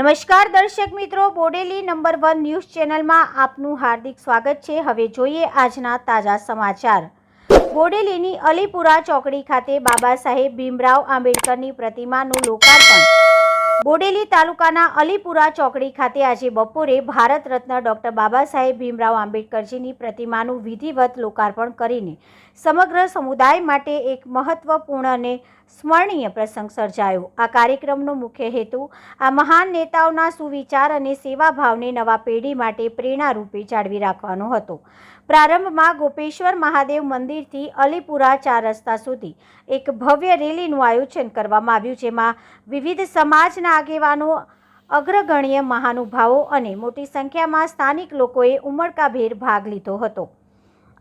નમસ્કાર દર્શક મિત્રો, બોડેલી નંબર વન ન્યૂઝ ચેનલમાં આપનું હાર્દિક સ્વાગત છે. હવે જોઈએ આજના તાજા સમાચાર. બોડેલીની અલીપુરા ચોકડી ખાતે બાબા સાહેબ ભીમરાવ આંબેડકરની પ્રતિમાનું લોકાર્પણ. બોડેલી તાલુકાના અલીપુરા ચોકડી ખાતે આજે બપોરે ભારત રત્ન ડોક્ટર બાબા સાહેબ ભીમરાવ આંબેડકરજીની પ્રતિમાનું વિધિવત લોકાર્પણ કરીને સમગ્ર સમુદાય માટે એક મહત્વપૂર્ણ અને સ્મરણીય પ્રસંગ સર્જાયો. આ કાર્યક્રમનો મુખ્ય હેતુ આ મહાન નેતાઓના સુવિચાર અને સેવાભાવને નવા પેઢી માટે પ્રેરણારૂપે જાળવી રાખવાનો હતો. પ્રારંભમાં ગોપેશ્વર મહાદેવ મંદિરથી અલીપુરા ચાર રસ્તા સુધી એક ભવ્ય રેલીનું આયોજન કરવામાં આવ્યું, જેમાં વિવિધ સમાજના આગેવાનો, અગ્રગણ્ય મહાનુભાવો અને મોટી સંખ્યામાં સ્થાનિક લોકોએ ઉમળકાભેર ભાગ લીધો હતો.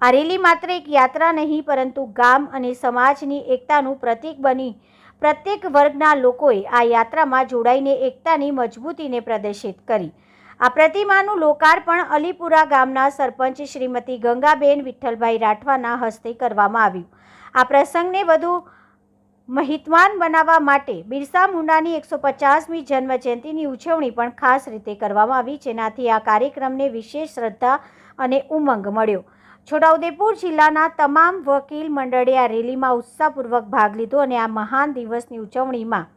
આ રેલી માત્ર એક યાત્રા નહીં, પરંતુ ગામ અને સમાજની એકતાનું પ્રતીક બની. પ્રત્યેક વર્ગના લોકોએ આ યાત્રામાં જોડાઈને એકતાની મજબૂતીને પ્રદર્શિત કરી. આ પ્રતિમાનું લોકાર્પણ અલીપુરા ગામના સરપંચ શ્રીમતી ગંગાબેન વિઠ્ઠલભાઈ રાઠવાના હસ્તે કરવામાં આવ્યું. આ પ્રસંગને વધુ મહિતવાન બનાવવા માટે બિરસા મુંડાની એકસો પચાસમી જન્મ જયંતિની ઉજવણી પણ ખાસ રીતે કરવામાં આવી, જેનાથી આ કાર્યક્રમને વિશેષ શ્રદ્ધા અને ઉમંગ મળ્યો. છોટાઉદેપુર જિલ્લાના તમામ વકીલ મંડળે આ રેલીમાં ઉત્સાહપૂર્વક ભાગ લીધો અને આ મહાન દિવસની ઉજવણીમાં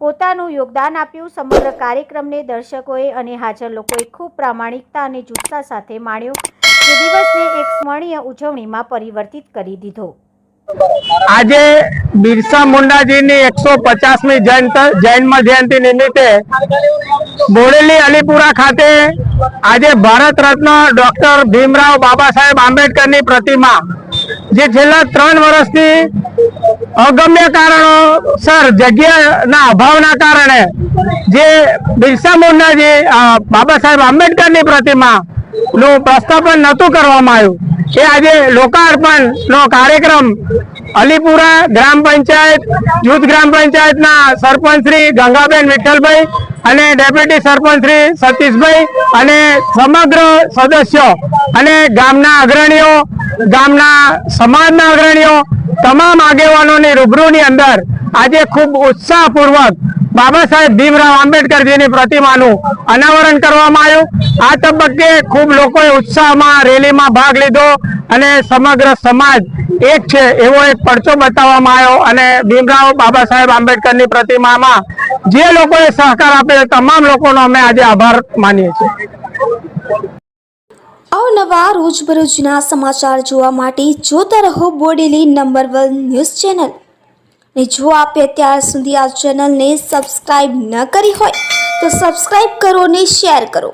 પોતાનું યોગદાન આપ્યું. સમગ્ર કાર્યક્રમને દર્શકોએ અને હાજર લોકોએ ખૂબ પ્રામાણિકતા અને જુસ્સા સાથે માણ્યો. જે દિવસને એક સ્મરણીય ઉજવણીમાં પરિવર્તિત કરી દીધો. આજે બિરસા મુંડાજીની એકસો પચાસમી જન્મ જયંતિ નિમિત્તે બોરેલી અલીપુરા ખાતે આજે ભારત રત્ન ડોક્ટર ભીમરાવ બાબા સાહેબ આંબેડકરની પ્રતિમા, જે છેલ્લા ત્રણ વર્ષથી અગમ્ય કારણોસર જગ્યાના અભાવના કારણે જે બિરસા મુંડાજી બાબા સાહેબ આંબેડકરની પ્રતિમા નું પ્રસ્થાપન નહોતું કરવામાં આવ્યું. એ આજે લોકાર્પણ નો કાર્યક્રમ અલીપુરા ગ્રામ પંચાયત, જૂથ ગ્રામ પંચાયતના સરપંચ શ્રી ગંગાબેન વિઠ્ઠલભાઈ અને ડેપ્યુટી સરપંચ શ્રી સતીશભાઈ અને સમગ્ર સદસ્યો અને ગામના અગ્રણીઓ, ગામના સમાજના અગ્રણીઓ, તમામ આગેવાનોની રૂબરૂની અંદર આજે ખૂબ ઉત્સાહપૂર્વક બાબા સાહેબ ભીમરાવ આંબેડકરજીની પ્રતિમાનું અનાવરણ કરવામાં આવ્યું. આ તબક્કે ખૂબ લોકોએ ઉત્સાહમાં રેલીમાં ભાગ લીધો અને સમગ્ર સમાજ એક છે એવો એક પડચો બતાવવામાં આવ્યો અને ભીમરાવ બાબા સાહેબ આંબેડકરની પ્રતિમામાં જે લોકોએ સહકાર આપ્યો તમામ લોકોનો અમે આજે આભાર માનીએ છીએ. અવનવા રોજબરોજના સમાચાર જોવા માટે જોતા રહો Bodeli number one news channel. ને જો આપે અત્યાર સુધી આ ચેનલને સબસ્ક્રાઈબ ન કરી હોય, તો સબસ્ક્રાઈબ કરો ને શેર કરો.